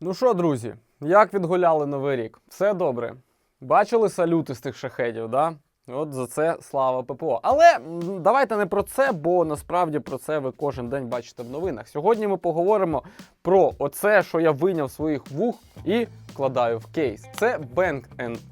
Ну що, друзі, як відгуляли новий рік? Все добре. Бачили салюти з тих шахедів, да? От за це слава ППО. Але давайте не про це, бо насправді про це ви кожен день бачите в новинах. Сьогодні ми поговоримо про оце, що я вийняв з своїх вух і вкладаю в кейс. Це Bang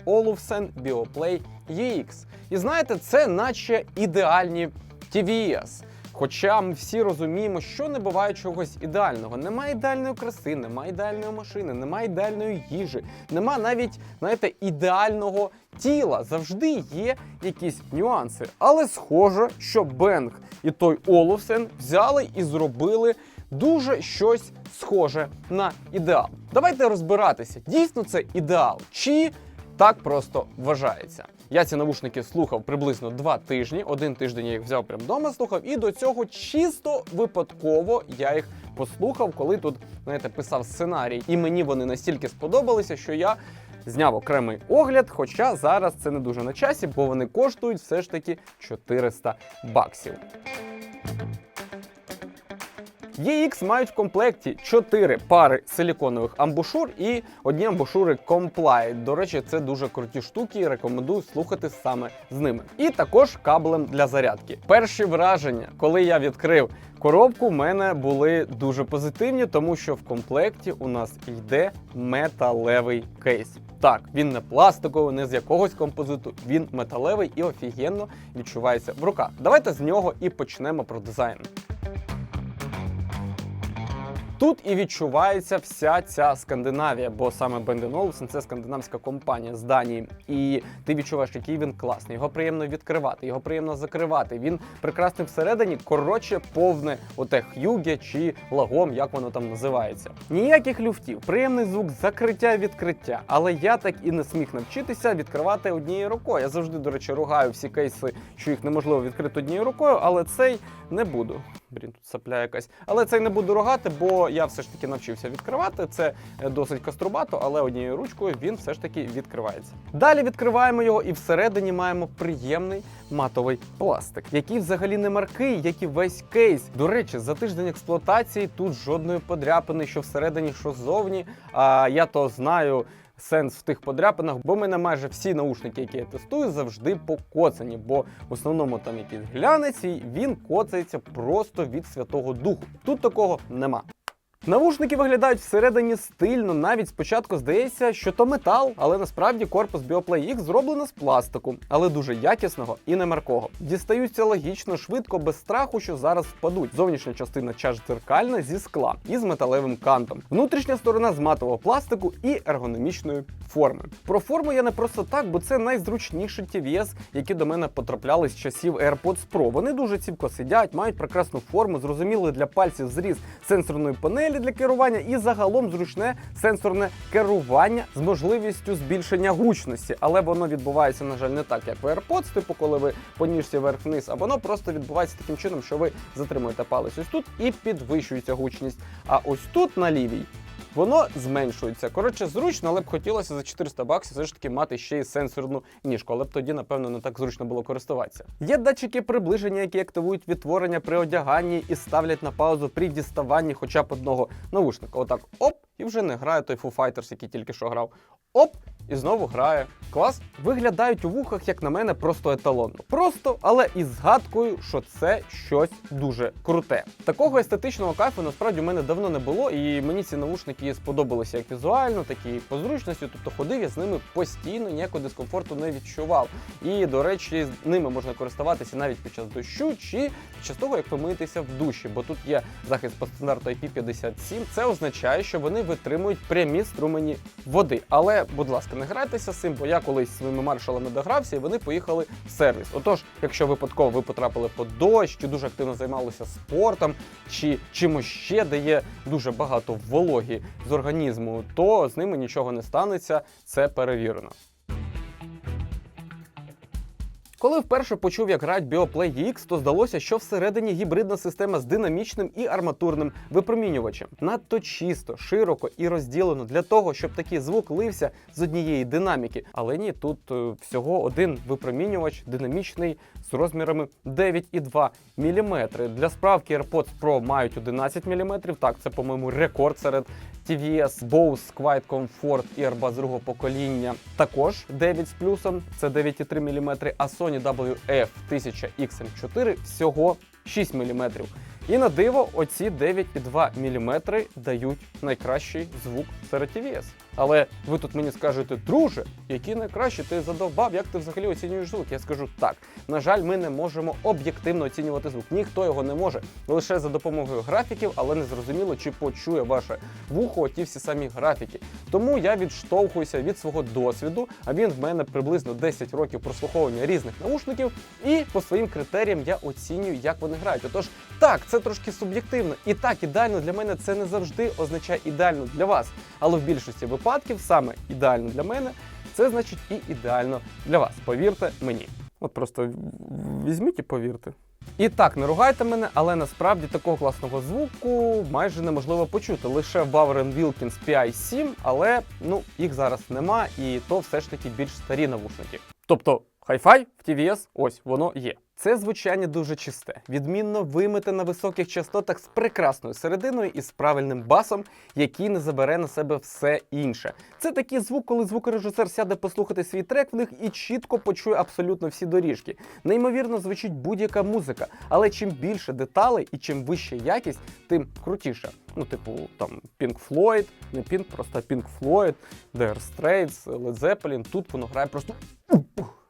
Olufsen BioPlay EX. І знаєте, це наче ідеальні TVS. Хоча ми всі розуміємо, що не буває чогось ідеального. Немає ідеальної краси, немає ідеальної машини, немає ідеальної їжі, нема навіть, знаєте, ідеального тіла. Завжди є якісь нюанси. Але схоже, що Бенг і той Оловсен взяли і зробили дуже щось схоже на ідеал. Давайте розбиратися, дійсно це ідеал, чи так просто вважається. Я ці навушники слухав приблизно два тижні. Один тиждень я їх взяв прямо вдома, слухав, і до цього чисто випадково я їх послухав, коли тут знаєте, писав сценарій. І мені вони настільки сподобалися, що я зняв окремий огляд. Хоча зараз це не дуже на часі, бо вони коштують все ж таки 400 баксів. EX мають в комплекті 4 пари силіконових амбушур і одні амбушури Complide. До речі, це дуже круті штуки. Рекомендую слухати саме з ними. І також кабелем для зарядки. Перші враження, коли я відкрив коробку, в мене були дуже позитивні, тому що в комплекті у нас йде металевий кейс. Так, він не пластиковий, не з якогось композиту, він металевий і офігенно відчувається в руках. Давайте з нього і почнемо про дизайн. Тут і відчувається вся ця Скандинавія, бо саме Bang Olufsen – це скандинавська компанія з Данії. І ти відчуваєш, який він класний. Його приємно відкривати, його приємно закривати. Він прекрасний всередині. Коротше, повне оте х'юге чи лагом, як воно там називається. Ніяких люфтів, приємний звук закриття відкриття. Але я так і не зміг навчитися відкривати однією рукою. Я завжди, до речі, ругаю всі кейси, що їх неможливо відкрити однією рукою, але цей не буду. Блін, тут сапля якась. Але цей не буду рогати, бо я все ж таки навчився відкривати. Це е, досить каструбато, але однією ручкою він все ж таки відкривається. Далі відкриваємо його, і всередині маємо приємний матовий пластик, який взагалі не маркий, як і весь кейс. До речі, за тиждень експлуатації тут жодної подряпини, що всередині, що ззовні. А я то знаю. Сенс в тих подряпинах, бо мене майже всі наушники, які я тестую, завжди покоцані, бо в основному там якийсь глянець, він коцається просто від святого духу. Тут такого нема. Навушники виглядають всередині стильно, навіть спочатку здається, що то метал, але насправді корпус BioPlay X зроблено з пластику, але дуже якісного і не маркого. Дістаються логічно, швидко, без страху, що зараз впадуть. Зовнішня частина чаш дзеркальна зі скла і з металевим кантом. Внутрішня сторона з матового пластику і ергономічної форми. Про форму я не просто так, бо це найзручніші TVS, які до мене потрапляли з часів AirPods Pro. Вони дуже ціпко сидять, мають прекрасну форму, зрозумілий для пальців зріз сенсорної панелі для керування і загалом зручне сенсорне керування з можливістю збільшення гучності, але воно відбувається, на жаль, не так, як в AirPods, типу, коли ви по ніжці вверх-вниз, а воно просто відбувається таким чином, що ви затримуєте палець ось тут і підвищується гучність. А ось тут на лівій. Воно зменшується. Коротше, зручно, але б хотілося за 400 баксів все ж таки мати ще й сенсорну ніжку, але б тоді, напевно, не так зручно було користуватися. Є датчики приближення, які активують відтворення при одяганні і ставлять на паузу при діставанні хоча б одного навушника. Отак, оп, і вже не грає той Foo Fighters, який тільки що грав. Оп! І знову грає. Клас. Виглядають у вухах, як на мене, просто еталонно. Просто, але із згадкою, що це щось дуже круте. Такого естетичного кайфу насправді у мене давно не було, і мені ці навушники сподобалися як візуально, так і по зручності. Тобто ходив я з ними постійно, ніякого дискомфорту не відчував. І, до речі, ними можна користуватися навіть під час дощу чи під час того, як помитися в душі, бо тут є захист по стандарту IP57. Це означає, що вони витримують прямі струмені води. Але, будь ласка, не грайтеся з цим, бо я колись своїми маршалами догрався і вони поїхали в сервіс. Отож, якщо випадково ви потрапили по дощ, чи дуже активно займалися спортом, чи чимось ще, де є дуже багато вологі з організму, то з ними нічого не станеться. Це перевірено. Коли вперше почув, як грають BioPlay X, то здалося, що всередині гібридна система з динамічним і арматурним випромінювачем. Надто чисто, широко і розділено для того, щоб такий звук лився з однієї динаміки. Але ні, тут е, всього один випромінювач динамічний з розмірами 9,2 мм. Для справки AirPods Pro мають 11 мм. Так, це, по-моєму, рекорд серед TVS Bose Quiet Comfort Airbus другого покоління. Також 9 з плюсом, це 9,3 мм, а Sony WF 1000 XM4 всього 6 мм. І на диво, оці 9,2 мм дають найкращий звук серед TVS. Але ви тут мені скажете, друже, який найкращий, ти задовбав, як ти взагалі оцінюєш звук? Я скажу так. На жаль, ми не можемо об'єктивно оцінювати звук. Ніхто його не може лише за допомогою графіків, але не зрозуміло, чи почує ваше вухо ті всі самі графіки. Тому я відштовхуюся від свого досвіду, а він в мене приблизно 10 років прослуховування різних наушників, і по своїм критеріям я оцінюю, як вони грають. Отож, так, це трошки суб'єктивно, і так ідеально для мене це не завжди означає ідеально для вас. Але в більшості випадків саме ідеально для мене це значить і ідеально для вас. Повірте мені. От просто візьміть і повірте. І так, не ругайте мене, але насправді такого класного звуку майже неможливо почути. Лише Bauer Wilkins PI7, але ну їх зараз нема, і то все ж таки більш старі навушники. Тобто Hi-Fi в TVS, ось воно є. Це звучання дуже чисте, відмінно вимите на високих частотах з прекрасною серединою і з правильним басом, який не забере на себе все інше. Це такий звук, коли звукорежисер сяде послухати свій трек в них і чітко почує абсолютно всі доріжки. Неймовірно звучить будь-яка музика, але чим більше деталей і чим вища якість, тим крутіше. Ну, типу, там Pink Floyd, не Pink, просто Pink Floyd, Dire Straits, Led Zeppelin, Тут воно грає просто.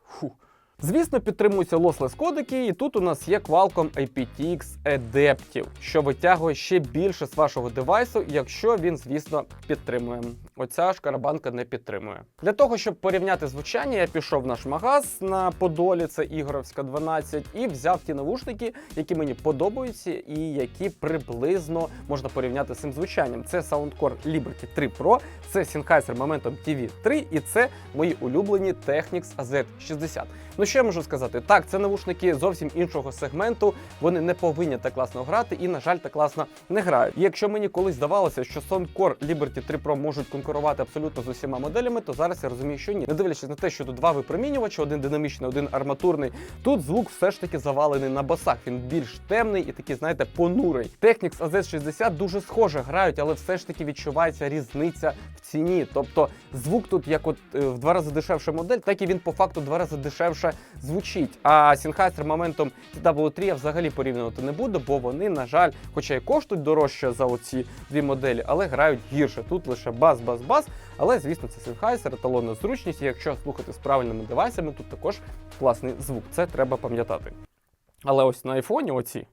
Фу. Звісно, підтримуються lossless кодики, і тут у нас є Qualcomm IPTX Adaptive, що витягує ще більше з вашого девайсу, якщо він, звісно, підтримує. Оця ж карабанка не підтримує. Для того, щоб порівняти звучання, я пішов в наш магаз на Подолі, це Ігоровська 12, і взяв ті навушники, які мені подобаються, і які приблизно можна порівняти з цим звучанням. Це Soundcore Liberty 3 Pro, це Sennheiser Momentum TV3 і це мої улюблені Technics AZ60. Ну що я можу сказати? Так, це навушники зовсім іншого сегменту. Вони не повинні так класно грати і, на жаль, так класно не грають. І якщо мені колись здавалося, що Soundcore Liberty 3 Pro можуть конкурувати абсолютно з усіма моделями, то зараз я розумію, що ні. Не дивлячись на те, що тут два випромінювачі, один динамічний, один арматурний. Тут звук все ж таки завалений на басах. Він більш темний і такий, знаєте, понурий. Technics AZ60 дуже схоже грають, але все ж таки відчувається різниця в ціні. Тобто звук тут як от е, в два рази дешевша модель, так і він по факту два рази дешевше звучить. А Sennheiser Momentum TW3 я взагалі порівнювати не буду, бо вони, на жаль, хоча й коштують дорожче за оці дві моделі, але грають гірше. Тут лише бас, бас, бас. Але звісно, це Sennheiser, еталонна зручність. І якщо слухати з правильними девайсами, тут також класний звук. Це треба пам'ятати. Але ось на айфоні оці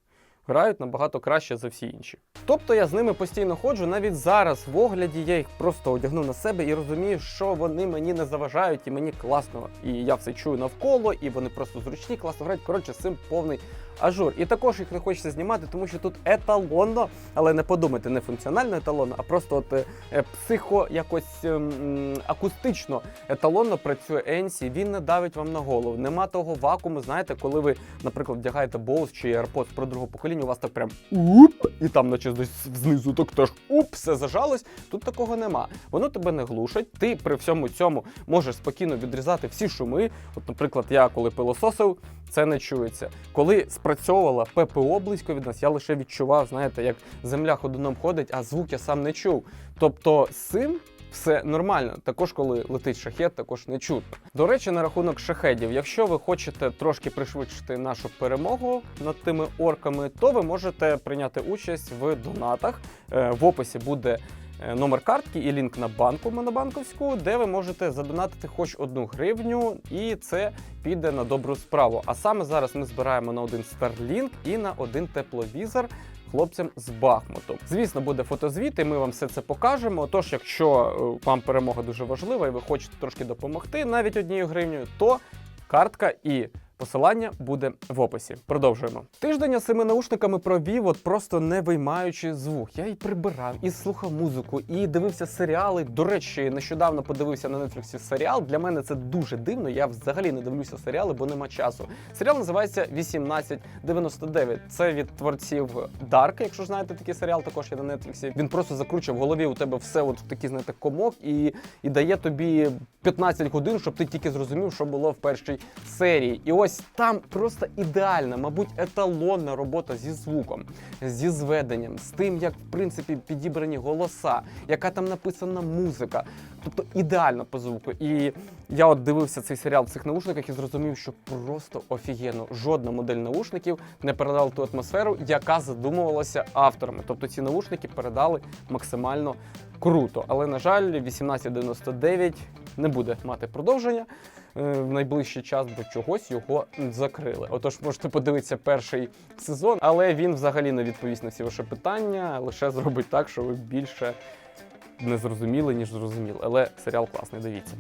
грають набагато краще за всі інші. Тобто я з ними постійно ходжу, навіть зараз в огляді я їх просто одягну на себе і розумію, що вони мені не заважають, і мені класно. І я все чую навколо, і вони просто зручні, класно грають. Коротше, цим повний ажур. І також їх не хочеться знімати, тому що тут еталонно, але не подумайте, не функціонально еталонно, а просто от е, психо якось ем, акустично еталонно працює Енсі. Він не давить вам на голову. Нема того вакууму. Знаєте, коли ви, наприклад, вдягаєте Bose чи AirPods про другого покоління, у вас так прям уп, і там, наче десь знизу, так теж уп, все зажалось. Тут такого нема. Воно тебе не глушить. Ти при всьому цьому можеш спокійно відрізати всі шуми. От, наприклад, я коли пилососив, це не чується. Коли спрацьовувала ППО близько від нас, я лише відчував, знаєте, як земля ходуном ходить, а звук я сам не чув. Тобто з цим все нормально. Також, коли летить шахет, також не чутно. До речі, на рахунок шахедів, якщо ви хочете трошки пришвидшити нашу перемогу над тими орками, то ви можете прийняти участь в донатах. Е, В описі буде. Е, Номер картки і лінк на банку монобанковську, де ви можете задонатити хоч одну гривню, і це піде на добру справу. А саме зараз ми збираємо на один Starlink і на один тепловізор хлопцям з Бахмуту. Звісно, буде фотозвіт, і ми вам все це покажемо. Тож, якщо е, вам перемога дуже важлива і ви хочете трошки допомогти, навіть однією гривнею, то картка і. Посилання буде в описі. Продовжуємо. Тиждень цими наушниками провів, от просто не виймаючи звук. Я і прибирав, і слухав музику, і дивився серіали. До речі, нещодавно подивився на Netflix серіал. Для мене це дуже дивно. Я взагалі не дивлюся серіали, бо нема часу. Серіал називається 1899. Це від творців Dark, якщо знаєте такий серіал, також є на Netflix. Він просто закручує в голові у тебе все от в такий, знаєте, комок і, і дає тобі 15 годин, щоб ти тільки зрозумів, що було в першій серії. І ось там просто ідеальна, мабуть, еталонна робота зі звуком, зі зведенням, з тим, як в принципі підібрані голоса, яка там написана музика. Тобто ідеально по звуку. І я от дивився цей серіал в цих наушниках і зрозумів, що просто офігенно. Жодна модель наушників не передала ту атмосферу, яка задумувалася авторами. Тобто ці наушники передали максимально круто. Але, на жаль, 1899 не буде мати продовження е, в найближчий час, бо чогось його закрили. Отож, можете подивитися перший сезон, але він взагалі не відповість на всі ваші питання, лише зробить так, що ви більше не зрозуміли, ніж зрозуміли. Але серіал класний, дивіться.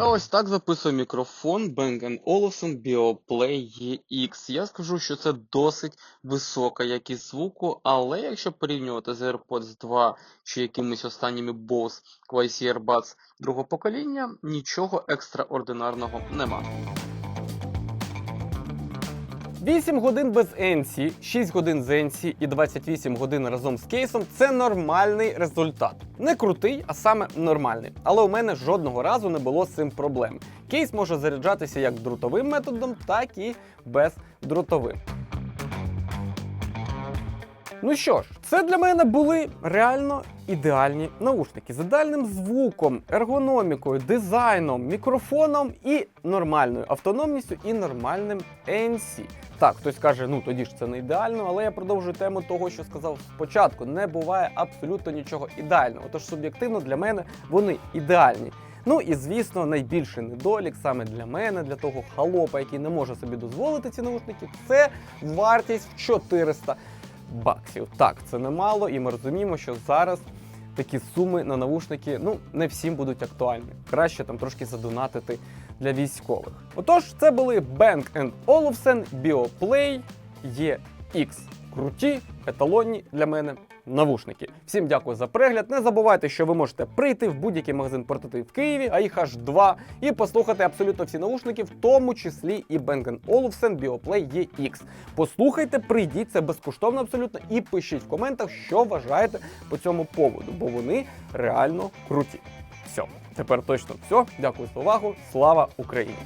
А ось так записує мікрофон Bang Olufsen BioPlay EX. Я скажу, що це досить висока якість звуку, але якщо порівнювати з AirPods 2 чи якимись останніми Bose QC Earbuds другого покоління, нічого екстраординарного нема. 8 годин без NC, 6 годин з NC і 28 годин разом з кейсом це нормальний результат. Не крутий, а саме нормальний. Але у мене жодного разу не було з цим проблем. Кейс може заряджатися як дротовим методом, так і бездротовим. Ну що ж, це для мене були реально ідеальні наушники з ідеальним звуком, ергономікою, дизайном, мікрофоном і нормальною автономністю і нормальним NC. Так, хтось каже, ну тоді ж це не ідеально, але я продовжую тему того, що сказав спочатку. Не буває абсолютно нічого ідеального. Тож суб'єктивно для мене вони ідеальні. Ну і звісно, найбільший недолік саме для мене, для того халопа, який не може собі дозволити ці наушники, це вартість в 400 баксів. Так, це немало, і ми розуміємо, що зараз такі суми на навушники ну не всім будуть актуальні. Краще там трошки задонатити для військових. Отож, це були Bang Olufsen BioPlay EX. Круті, еталонні для мене навушники. Всім дякую за перегляд. Не забувайте, що ви можете прийти в будь-який магазин портатив в Києві, а їх аж два, і послухати абсолютно всі наушники, в тому числі і Bang Olufsen BioPlay EX. Послухайте, прийдіть це безкоштовно абсолютно і пишіть в коментах, що вважаєте по цьому поводу, бо вони реально круті. Все, тепер точно все. Дякую за увагу. Слава Україні!